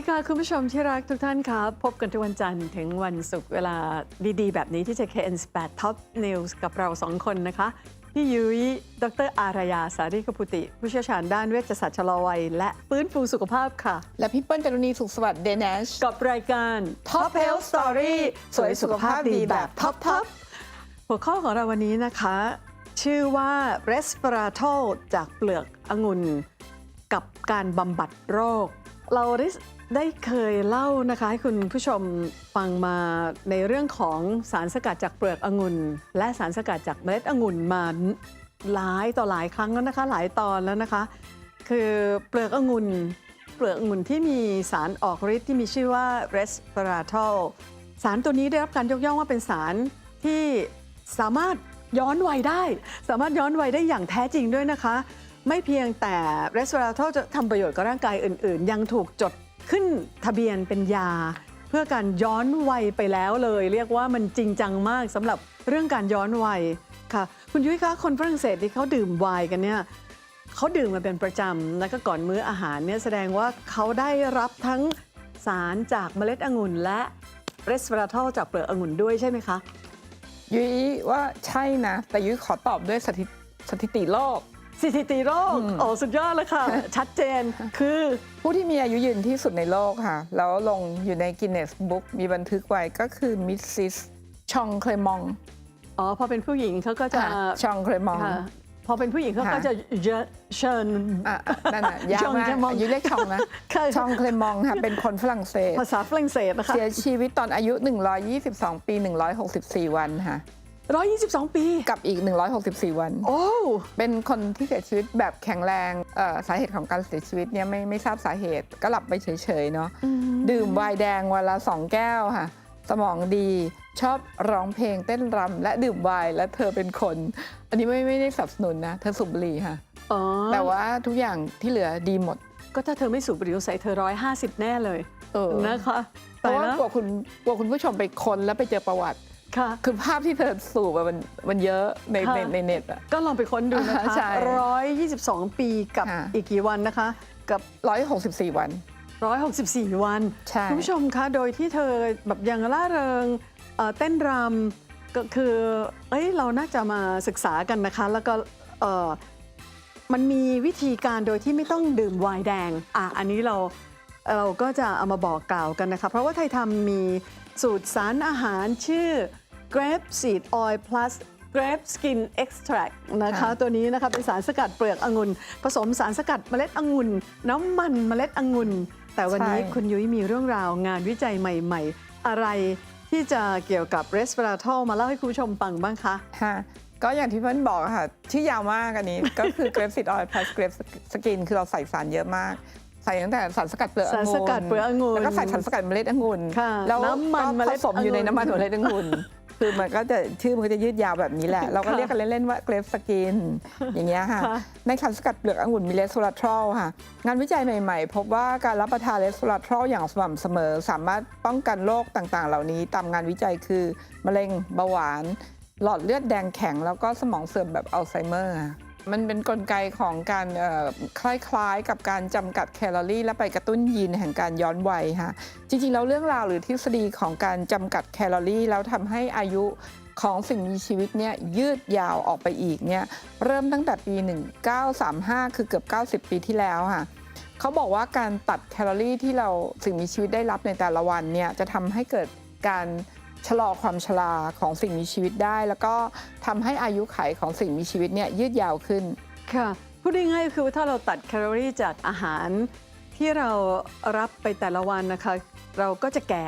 สวัสดีค่ะ คุณผู้ชมที่รักทุกท่านครับ พบกันทุกวันจันทร์ถึงวันศุกร์เวลาดีๆ แบบนี้ที่จะ KN8 Top News กับเราสองคนนะคะ พี่ยุ้ย ดรอารยา สาริกพุติ ผู้เชี่ยวชาญด้านเวชศาสตร์ชะลอวัย และฟื้นฟูสุขภาพค่ะ และพี่เปิ้ลจารุณีสุขสวัสดิ์เดนชกับรายการ Top Health Story สวยสุขภาพดีแบบท็อปทอปหัวข้อของเราวันนี้นะคะ ชื่อว่า Resveratrol จากเปลือกองุ่นกับการบำบัดโรค เราได้ได้เคยเล่านะคะให้คุณผู้ชมฟังมาในเรื่องของสารสกัดจากเปลือกองุ่น และสารสกัดจากเมล็ดองุ่นมาหลายต่อหลายครั้งแล้วนะคะหลายตอนแล้วนะคะ คือเปลือกองุ่นเปลือกองุ่นที่มีสารออกฤทธิ์ที่มีชื่อว่า resveratrol สารตัวนี้ได้รับการยกย่องว่าเป็นสารที่สามารถย้อนวัยได้ สามารถย้อนวัยได้อย่างแท้จริงด้วยนะคะ ไม่เพียงแต่ resveratrol จะทำประโยชน์กับร่างกายอื่น ๆ ยังถูกจดขึ้นทะเบียนเป็นยา เพื่อการย้อนวัยไปแล้วเลย เรียกว่ามันจริงจังมากสำหรับเรื่องการย้อนวัยค่ะ คุณยุ้ยคะคนฝรั่งเศสที่เขาดื่มไวน์กันเนี่ยเขาดื่มมาเป็นประจำแล้วก็ก่อนมื้ออาหารเนี่ยแสดงว่าเขาได้รับทั้งสารจากเมล็ดองุ่นและเรสเวราทอลจากเปลือกองุ่นด้วยใช่ไหมคะ ยุ้ยว่าใช่นะ แต่ยุ้ยขอตอบด้วยสถิสถิติโลก สถิติโรคอืมโอ้สุดยอดเลยค่ะ ชัดเจนคือผู้ที่มีอายุยืนที่สุดในโลกค่ะ แล้วลงอยู่ในกินเนสบุ๊กมีบันทึกไว้ก็คือมิสซิสชองเคลมองอ๋อพอเป็นผู้หญิงเขาก็จะชองเคลมองค่ะพอเป็นผู้หญิงเขาก็ค่ะจะเยอะเชิญอะอะนั่นน่ะยาวชองมากเคลมองยุ้ยเรียกชองนะค่ะชองเคลมองค่ะเป็นคนฝรั่งเศสภาษาฝรั่งเศสนะคะเสียชีวิตตอนอายุ 122 ปี 164 วันค่ะ 122 ปี กับอีก 164 วัน โอ้ เป็นคนที่เสียชีวิตแบบแข็งแรงเอ่อสาเหตุของการเสียชีวิตเนี่ยไม่ไม่ทราบสาเหตุก็หลับไปเฉยๆเนาะดื่มไวน์แดงวันละสองแก้วค่ะ สมองดีชอบร้องเพลงเต้นรำและดื่มไวน์และเธอเป็นคน อันนี้ไม่ไม่ได้สนับสนุนนะ เธอสูบบุหรี่ค่ะอ๋อแต่ว่าทุกอย่างที่เหลือดีหมด ก็ถ้าเธอไม่สูบบุหรี่ใส่เธอร้อยห้าสิบแน่เลยเออนะคะเพราะว่าแต่นกลัวคุณกลัวคุณผู้ชมไปค้นแล้วไปเจอประวัติ ค่ะ คือภาพที่เธอสูบอะมันมันเยอะในค่ะ ในในเน็ตอะ ก็ลองไปค้นดูนะคะ ใช่ร้อยยี่สิบสองปีกับค่ะ อีกกี่วันนะคะ กับ ร้อยหกสิบสี่วันร้อยหกสิบสี่วัน ใช่ คุณผู้ชมคะ โดยที่เธอแบบยังล่าเริงเอ่อเต้นรำก็คือ เอ้ย เราน่าจะมาศึกษากันนะคะ แล้วก็เอ่อมันมีวิธีการโดยที่ไม่ต้องดื่มไวน์แดง อะ อันนี้เราเราก็จะเอามาบอกกล่าวกันนะคะ เพราะว่าไทยทำมี สูตรสารอาหารชื่อ grape seed oil plus grape skin extract นะคะค่ะตัวนี้นะคะเป็นสารสกัดเปลือกองุ่น ผสมสารสกัดเมล็ดองุ่น น้ำมันเมล็ดองุ่น แต่วันนี้ใช่คุณยุ้ยมีเรื่องราวงานวิจัยใหม่ ๆ อะไรที่จะเกี่ยวกับ resveratrol มาเล่าให้คุณผู้ชมฟังบ้างคะค่ะก็อย่างที่เพื่อนบอกอะค่ะ ชื่อยาวมากอันนี้ ก็คือ grape seed oil plus grape skin คือเราใส่สารเยอะมาก ใส่ตั้งแต่สารสกัดเปลือกองุ่นสารสกัดเปลือกองุ่นแล้วก็ใส่สารสกัดเมล็ดองุ่นค่ะแล้วน้ำมันเมล็ดผสมอยู่ในองุ่นน้ำมันเมล็ดองุ่นคือมันก็จะชื่อมันก็จะยืดยาวแบบนี้แหละ เราก็ค่ะเรียกกันเล่น ๆ ว่า grape skin อย่างเงี้ยค่ะค่ะ ในสารสกัดเปลือกองุ่นมีเลสโซลาทรอลค่ะ งานวิจัยใหม่ ๆ พบว่าการรับประทานเลสโซลาทรอลอย่างสม่ำเสมอ สามารถป้องกันโรคต่างๆ เหล่านี้ตามงานวิจัยคือมะเร็งเบาหวาน หลอดเลือดแดงแข็งแล้วก็สมองเสื่อมแบบอัลไซเมอร์ค่ะ มันเป็นนกลไกของการคล้ายๆ กับการจำกัดแคลอรี่ และไปกระตุ้นยีนแห่งการย้อนวัยค่ะจริงๆแล้วเรื่องราวหรือทฤษฎีของการจำกัดแคลอรี่ แล้วทำให้อายุของสิ่งมีชีวิตเนี่ยยืดยาวออกไปอีกเนี่ยเริ่มตั้งแต่ปี 1935 คือเกือบ 90 ปีที่แล้วค่ะเขาบอกว่าการตัดแคลอรี่ที่เราสิ่งมีชีวิตได้รับในแต่ละวันเนี่ยจะทำให้เกิดการ ชะลอความชราของสิ่งมีชีวิตได้ แล้วก็ทำให้อายุขัยของสิ่งมีชีวิตเนี่ยยืดยาวขึ้นค่ะพูดง่ายๆก็คือว่าถ้าเราตัดแคลอรี่จากอาหารที่เรารับไปแต่ละวันนะคะ เราก็จะแก่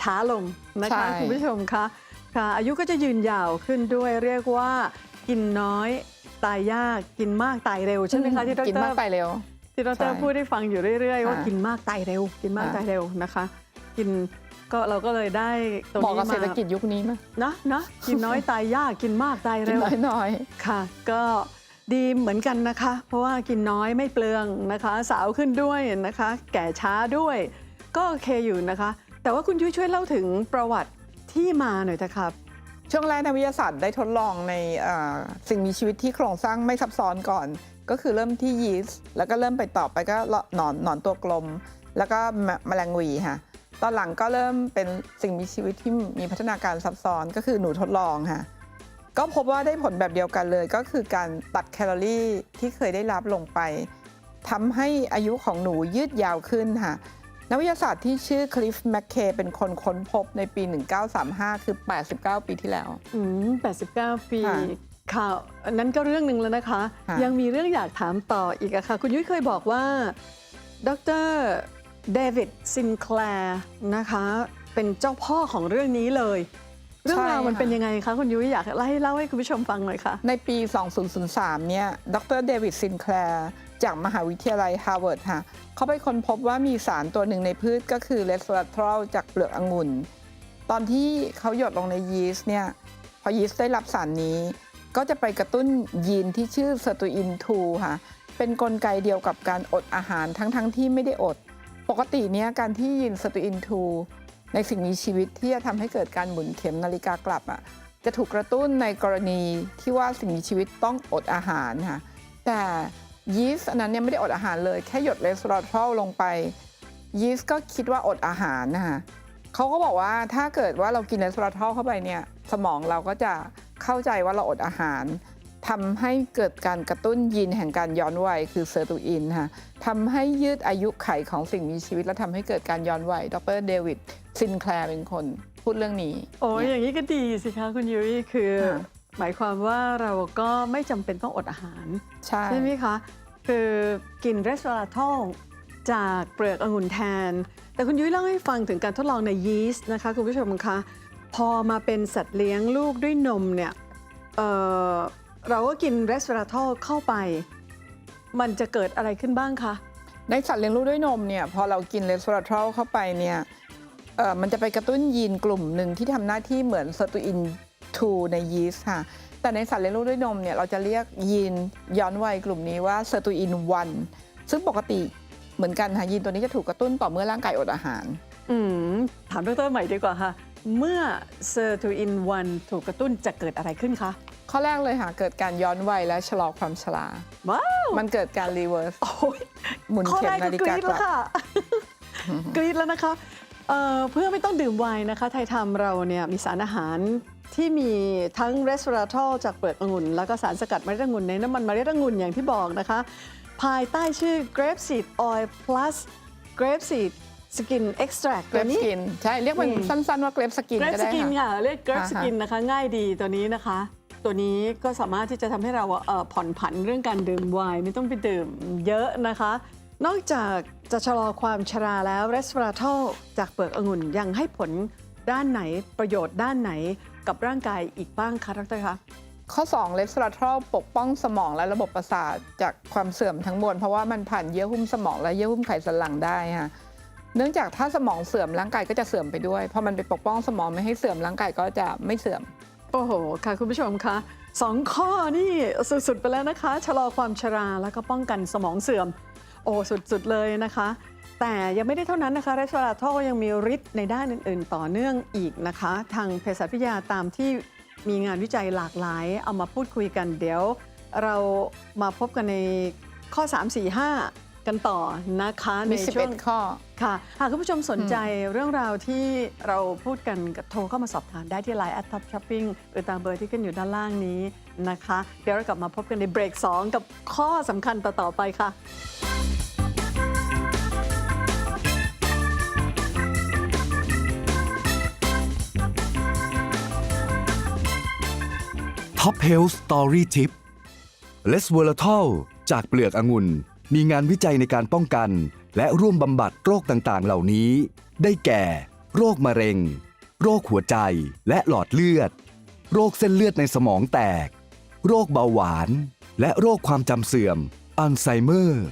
ช้าลงนะคะใช่คุณผู้ชมคะค่ะ อายุก็จะยืนยาวขึ้นด้วยเรียกว่ากินน้อยตายยากกินมากตายเร็วใช่ไหมคะที่ดรกินมากไปเร็วที่ดใช่รพูดให้ฟังอยู่เรื่อยๆ ว่าค่ะกินมากตายเร็ว กินมากค่ะตายเร็วนะคะ กิน ก็เราก็เลยได้ตรงเหมาะนี้กับมาเศรษฐกิจยุคนี้มั้ยนะนะกินน้อยตายยากกินมากตายกินเร็ว น้อยค่ะ ก็ดีเหมือนกันนะคะ เพราะว่ากินน้อยไม่เปลืองนะคะ สาวขึ้นด้วยนะคะ แก่ช้าด้วย ก็โอเคอยู่นะคะ แต่ว่าคุณยุ้ยช่วยเล่าถึงประวัติที่มาหน่อยเถอะครับ ๆช่วงแรกนักวิทยาศาสตร์ได้ทดลองในเอ่อสิ่งมีชีวิตที่โครงสร้างไม่ซับซ้อนก่อน ก็คือเริ่มที่ยีสต์แล้วก็เริ่มไปต่อไปก็หนอนหนอนตัวกลม แล้วก็แมแมลงหวีค่ะ ตอนหลังก็เริ่มเป็นสิ่งมีชีวิตที่มีพัฒนาการซับซ้อนก็คือหนูทดลองค่ะ ก็พบว่าได้ผลแบบเดียวกันเลย ก็คือการตัดแคลอรี่ที่เคยได้รับลงไปทำให้อายุของหนูยืดยาวขึ้นค่ะนักวิทยาศาสตร์ที่ชื่อคลิฟแมคเคเป็นคนค้นพบในปี 1935 คือ 89 ปีที่แล้ว อืม89 ปี ค่ะค่ะอันนั้นก็เรื่องหนึ่งแล้วนะคะค่ะยังมีเรื่องอยากถามต่ออีกอะค่ะ คุณยุ้ยเคยบอกว่า ดร เดวิดซินแคลร์นะคะ เป็นเจ้าพ่อของเรื่องนี้เลย เรื่องราวมันเป็นยังไงคะคุณยุ้ยอยากให้เล่าให้คุณผู้ชมฟังหน่อยค่ะ ในปี 2003 เนี่ย ดรเดวิดซินแคลร์จากมหาวิทยาลัยฮาร์วาร์ดค่ะเขาไปค้นพบว่ามีสารตัวหนึ่งในพืชก็คือเลสเ e อทรอลจากเปลือกองุ่น ตอนที่เขาหยดลงในยีสต์เนี่ย พอยีสต์ได้รับสารนี้ ก็จะไปกระตุ้นยีนที่ชื่อเซอร์ตูอิน2ค่ะ เป็นนกลไกเดียวกับการอดอาหารทั้งๆทที่ไม่ได้อด ปกติเนี่ยการที่ยีนเซอร์ตูอิน2ในสิ่งมีชีวิตที่จะทำให้เกิดการหมุนเข็มนาฬิกากลับอะจะถูกกระตุ้นในกรณีที่ว่าสิ่งมีชีวิตต้องอดอาหารค่ะแต่ยีสต์อันนั้นเนี่ยไม่ได้อดอาหารเลยแค่หยดเลสเ e อทรอลลงไป ยีสต์ก็คิดว่าอดอาหารนะคะเขาก็บอกว่าถ้าเกิดว่าเรากินเลสเ e อทรอลเข้าไปเนี่ยสมองเราก็จะเข้าใจว่าเราอดอาหาร ทำให้เกิดการกระตุ้นยีนแห่งการย้อนวัยคือเซอร์ตูอินค่ะทำให้ยืดอายุไขของสิ่งมีชีวิต และทำให้เกิดการย้อนวัย ดรเดวิดซินแคลร์เป็นคนพูดเรื่องนี้ โอ้ยเนี่อย่างนี้ก็ดีสิคะคุณยุ้ยคือค่ะหมายความว่าเราก็ไม่จำเป็นต้องอดอาหาร ใช่ใช่ไหมคะ คือกินเรสเ e อทอลจากเปลือกองุ่นแทน แต่คุณยุ้ยเล่าให้ฟังถึงการทดลองในยีสต์นะคะคุณผู้ชมคะ พอมาเป็นสัตว์เลี้ยงลูกด้วยนมเนี่ย เอ่อเราก็กินเรสเ e อทอลเข้าไป มันจะเกิดอะไรขึ้นบ้างคะ ในสัตว์เลี้ยงลูกด้วยนมเนี่ยพอเรากินเลสเ e อทรอลเข้าไปเนี่ยเอ่อมันจะไปกระตุ้นยีนกลุ่มหนึ่งที่ทำหน้าที่เหมือนเซอร์ตูอิน2ในยีสต์ค่ะ แต่ในสัตว์เลี้ยงลูกด้วยนมเนี่ยเราจะเรียกยีนย้อนวัยกลุ่มนี้ว่าเซอร์ตูอิน1ซึ่งปกติเหมือนกันค่ะยีนตัวนี้จะถูกกระตุ้นต่อเมื่อร่างกายอดอาหาร อืม ถามดรใหม่ดีกว่าค่ะ เมื่อเซอร์ทูอินวันถูกกระตุ้นจะเกิดอะไรขึ้นคะ ข้อแรกเลยค่ะ เกิดการย้อนวัยและชะลอความชราว้าวมันเกิดการรีเวิร์สโอ้ยหมุนข้อเข็แรมกก็นาฬิกรี๊กาดกแล้ลัวบค่ะ กรี๊ดแล้วนะคะเอ่อเพื่อไม่ต้องดื่มไวน์นะคะ ไทยทำเราเนี่ยมีสารอาหารที่มีทั้งเรสเ e อทอลจากเปลือกองุ่น แล้วก็สารสกัดเมล็ดองุ่นในน้ำมันเมล็ดองุ่นอย่างที่บอกนะคะ ภายใต้ชื่อ grape seed oil plus grape seed skin extract เกรตัวปสนี้กิน ใช่ เรียกมันนี่สั้นๆว่าเกรปสกิน grape ก็ได้ skin ค่ะ ค่ะ เรียก grape อ่าฮะ skin นะคะ ง่ายดีตัวนี้นะคะ ตัวนี้ก็สามารถที่จะทำให้เราเอ่อผ่อนผันเรื่องการดื่มไวน์ไม่ต้องไปดื่มเยอะนะคะ นอกจากจะชะลอความชราแล้วเรสเ e อทอลจากเปลือกองุ่นยังให้ผลด้านไหนประโยชน์ด้านไหนกับร่างกายอีกบ้างคะดรคะ ข้อ2เลสเ e อทรอลปกป้องสมองและระบบประสาทจากความเสื่อมทั้งมวลเพราะว่ามันผ่านเยื่อหุ้มสมองและเยื่อหุ้มไขสันหลังได้ค่ะเนื่องจากถ้าสมองเสื่อมร่างกายก็จะเสื่อมไปด้วยพอมันไปปกป้องสมองไม่ให้เสื่อมร่างกายก็จะไม่เสื่อม โอ้โห ค่ะคุณผู้ชมคะสองข้อนี่สุด ๆ ไปแล้วนะคะ ชะลอความชราแล้วก็ป้องกันสมองเสื่อม โอ้สุด ๆ เลยนะคะ แต่ยังไม่ได้เท่านั้นนะคะเรสเ e อทอลยังมีฤทธิ์ในด้านอื่น ๆ ต่อเนื่องอีกนะคะ ทางเภสัชวิทยาตามที่มีงานวิจัยหลากหลาย เอามาพูดคุยกันเดี๋ยว เรามาพบกันในข้อ 3 4 5 กันต่อนะคะมี ในช่วง11 ข้อ ค่ะหากคุณผู้ชมสนใจเรื่องราวที่เราพูดกันก็โทรเข้ามาสอบถามได้ที่ Line at Top Shopping หรือตามเบอร์ที่ขึ้นอยู่ด้านล่างนี้นะคะ เดี๋ยวเรากลับมาพบกันในเบรก 2 กับข้อสำคัญต่อ ๆ ไปค่ะ Top Health Story Tip เลสเวอร์ทอลจากเปลือกองุ่น มีงานวิจัยในการป้องกัน และร่วมบำบัดโรคต่างๆ เหล่านี้ ได้แก่ โรคมะเร็ง โรคหัวใจและหลอดเลือด โรคเส้นเลือดในสมองแตก โรคเบาหวาน และโรคความจำเสื่อม อัลไซเมอร์